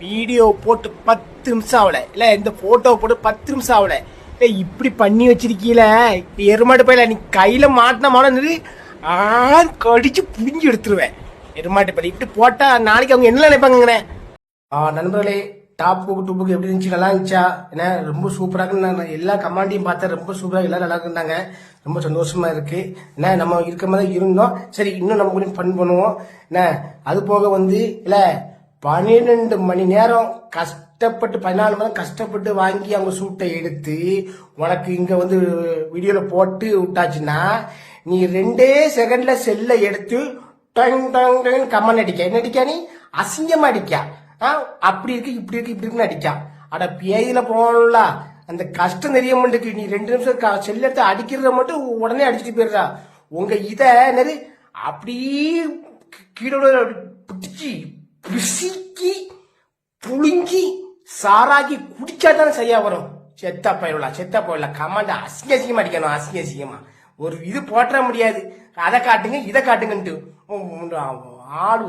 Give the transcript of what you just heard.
Video போட்டு பத்து நிமிஷம் ஆகல. இல்லை இந்த ஃபோட்டோ போட்டு பத்து நிமிஷம் ஆகல. இல்லை இப்படி பண்ணி வச்சிருக்கீல? எருமாட்டு பையில நீ கையில் மாட்டின மாடனு ஆ கடிச்சு புரிஞ்சு எடுத்துருவேன். எருமாட்டு பையில. இப்படி போட்டா நாளைக்கு அவங்க என்ன நினைப்பாங்கண்ணே ஆ நண்பர்களே டாப் புக்கு டூ புக்கு எப்படி இருந்துச்சு? நல்லா இருந்துச்சா? என்ன ரொம்ப சூப்பராக நான் எல்லா கமாண்டையும் பார்த்தேன். ரொம்ப சூப்பராக எல்லாரும் நல்லா இருந்தாங்க. ரொம்ப சந்தோஷமா இருக்கு. என்ன நம்ம இருக்க மாதிரி இருந்தோம். சரி இன்னும் நம்ம கொஞ்சம் ஃபன் பண்ணுவோம். என்ன அது போக வந்து இல்லை பன்னிரெண்டு மணி நேரம் கஷ்டப்பட்டு பதினாலு மணி நேரம் கஷ்டப்பட்டு வாங்கி அவங்க சூட்டை எடுத்து உனக்கு இங்க வந்து வீடியோல போட்டு விட்டாச்சுன்னா நீ ரெண்டே செகண்ட்ல செல்லை எடுத்து டங் டங் டங் கம்மன் அடிக்க என்ன அடிக்கா நீ? அசிங்கமாக அடிக்கா ஆ, அப்படி இருக்கு இப்படி இருக்கு இப்படி இருக்குன்னு அடிக்கா அட பேயில போகணும்ல. அந்த கஷ்டம் தெரிய மாட்டேங்குது. நீ ரெண்டு நிமிஷம் க- செல்ல எடுத்து அடிக்கிறத மட்டும் உடனே அடிச்சுட்டு போயிடுறா. உங்க இத என்னது? அப்படியே கீழே பிடிச்சி பிசிக்கி புழுங்கி சாராக்கி குடிச்சா தானே சரியா வரும். செத்தா போயிடலாம் செத்தா போயிடலாம் கமாண்ட அசிங்க அசிங்கமா அடிக்கணும் அசிங்க அசிங்கமா. ஒரு இது போட்டுற முடியாது. அதை காட்டுங்க இதை காட்டுங்கன்ட்டு. ஆடு ஆளு